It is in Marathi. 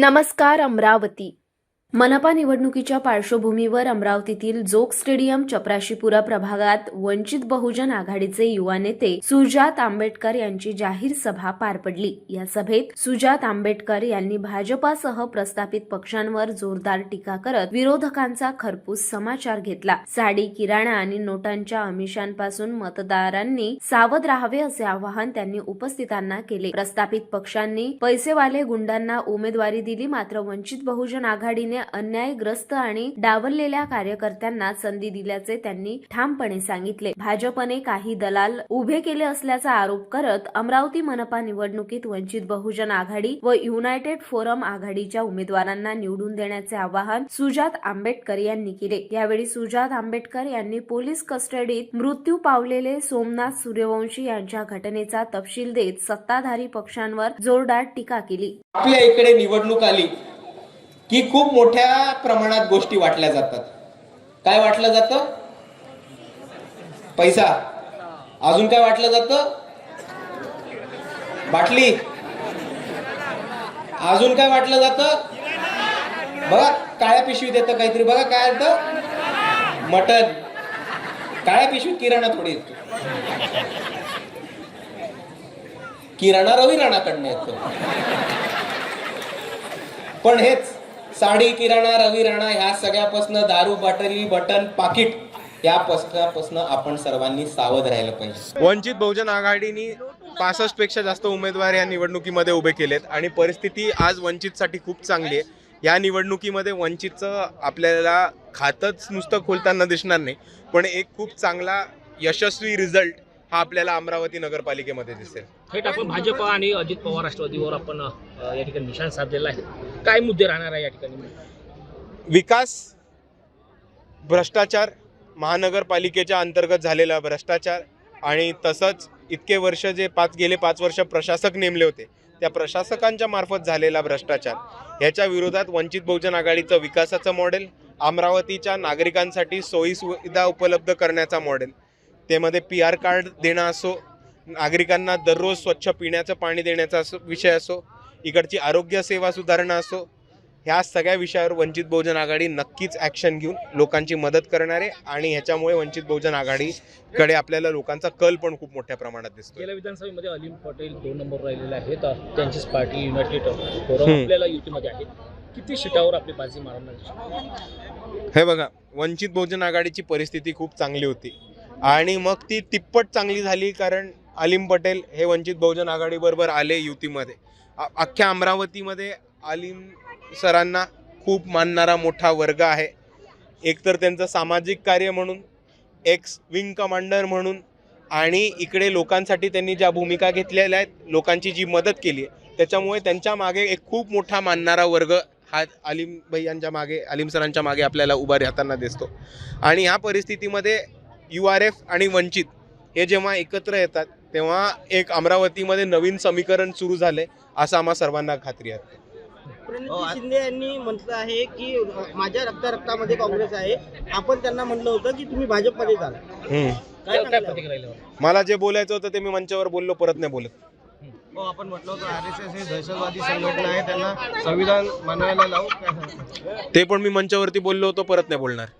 नमस्कार अमरावती. मनपा निवडणुकीच्या पार्श्वभूमीवर अमरावतीतील जोग स्टेडियम चपराशीपुरा प्रभागात वंचित बहुजन आघाडीचे युवा नेते सुजात आंबेडकर यांची जाहीर सभा पार पडली. या सभेत सुजात आंबेडकर यांनी भाजपासह प्रस्थापित पक्षांवर जोरदार टीका करत विरोधकांचा खरपूस समाचार घेतला. साडी किराणा आणि नोटांच्या अमिषांपासून मतदारांनी सावध राहावे असे आवाहन त्यांनी उपस्थितांना केले. प्रस्थापित पक्षांनी पैसेवाले गुंडांना उमेदवारी दिली मात्र वंचित बहुजन आघाडीने अन्यायग्रस्त आणि डावललेल्या कार्यकर्त्यांना संधी दिल्याचे त्यांनी ठामपणे सांगितले. भाजपने काही दलाल उभे केले असल्याचा आरोप करत अमरावती मनपा निवडणुकीत वंचित बहुजन आघाडी व युनायटेड फोरम आघाडीच्या उमेदवारांना निवडून देण्याचे आवाहन सुजात आंबेडकर यांनी केले. यावेळी सुजात आंबेडकर यांनी पोलीस कस्टडीत मृत्यू पावलेले सोमनाथ सूर्यवंशी यांच्या घटनेचा तपशील देत सत्ताधारी पक्षांवर जोरदार टीका केली. आपल्या इकडे निवडणूक आली. की खूप मोठ्या प्रमाणात गोष्टी वाटल्या जातात. काय वाटलं जातं? पैसा. अजून काय वाटलं जातं? बाटली. अजून काय वाटलं जातं? बघा काळ्या पिशवीत येतं काहीतरी. बघा काय येतं? मटन काळ्या पिशवीत किराणा थोडी येतो. किराणा रवी राणाकडनं येतो. पण हेच साडी किराणा रवी राणा ह्या सगळ्यापासनं दारू बाटली बटन पाकिट या पासनापासनं आपण सर्वांनी सावध राहिलं पाहिजे. वंचित बहुजन आघाडीने पासष्टपेक्षा जास्त उमेदवार या निवडणुकीमध्ये उभे केलेत आणि परिस्थिती आज वंचितसाठी खूप चांगली आहे. या निवडणुकीमध्ये वंचितचं आपल्याला खातंच नुसतं खोलताना दिसणार नाही पण एक खूप चांगला यशस्वी रिझल्ट हा आपल्याला अमरावती नगरपालिकेमध्ये दिसेल. थेट आपण भाजप आणि अजित पवार राष्ट्रवादीवर आपण या ठिकाणी निशाण साधलेला आहे. काय मुद्दे राहणार आहे या ठिकाणी? विकास भ्रष्टाचार महानगरपालिकेच्या अंतर्गत झालेला भ्रष्टाचार आणि तसंच इतके वर्ष जे पाच गेले पाच वर्ष प्रशासक नेमले होते त्या प्रशासकांच्या मार्फत झालेला भ्रष्टाचार. ह्याच्या विरोधात वंचित बहुजन आघाडीचं विकासाचं मॉडेल अमरावतीच्या नागरिकांसाठी सोयी सुविधा उपलब्ध करण्याचा मॉडेल त्यामध्ये पी आर कार्ड देणं असो नागरिकांना दररोज स्वच्छ पिण्याचं पाणी देण्याचा असो विषय असो इकडची आरोग्य सेवा सुधारणा असो ह्या सगळ्या विषयावर वंचित बहुजन आघाडी नक्कीच ॲक्शन घेऊन लोकांची मदत करणार आहे आणि ह्याच्यामुळे वंचित बहुजन आघाडीकडे आपल्याला लोकांचा कल पण खूप मोठ्या प्रमाणात दिसतो गेल्या विधानसभेमध्ये अलीम पटेल दोन नंबर राहिलेले आहेत. त्यांचीच पार्टी युनायटेड. आपल्याला युतीमध्ये आहे. किती सीटावर आपली बाजी मारणार? हे बघा वंचित बहुजन आघाडीची परिस्थिती खूप चांगली होती. आणि मग ती तिप्पट चांगली झाली कारण अलीम पटेल हे वंचित बहुजन आघाडीबरोबर आले युतीमध्ये. अख्ख्या अमरावतीमध्ये आलिम सरांना खूप मानणारा मोठा वर्ग आहे. एकतर त्यांचं सामाजिक कार्य म्हणून एक्स विंग कमांडर म्हणून आणि इकडे लोकांसाठी त्यांनी ज्या भूमिका घेतलेल्या आहेत लोकांची जी मदत केली आहे त्याच्यामुळे त्यांच्या मागे एक खूप मोठा मानणारा वर्ग हा अलिम भैयांच्या मागे अलिम सरांच्या मागे आपल्याला उभा राहताना दिसतो. आणि ह्या परिस्थितीमध्ये यू आर एफ आणि वंचित हे जेव्हा एकत्र येतात तेव्हा एक अमरावतीमध्ये नवीन समीकरण सुरू झाले असं आम्हा सर्वांना खात्री आहे प्रणिती शिंदे यांनी म्हटलं आहे की माझ्या रक्ता रक्तामध्ये काँग्रेस आहे आपण त्यांना म्हटलं होतं की तुम्ही भाजपमध्ये जाल हम्म. काय सांगाल? मला जे बोलायचं होतं ते मी मंचावर बोललो परत नाही बोलत हो आपण म्हटलं होतं आर एस एस ही दहशतवादी संघटना आहे त्यांना संविधान मानवायला लावू काय सांगता? ते पण मी मंचावरती बोललो होतो परत नाही बोलणार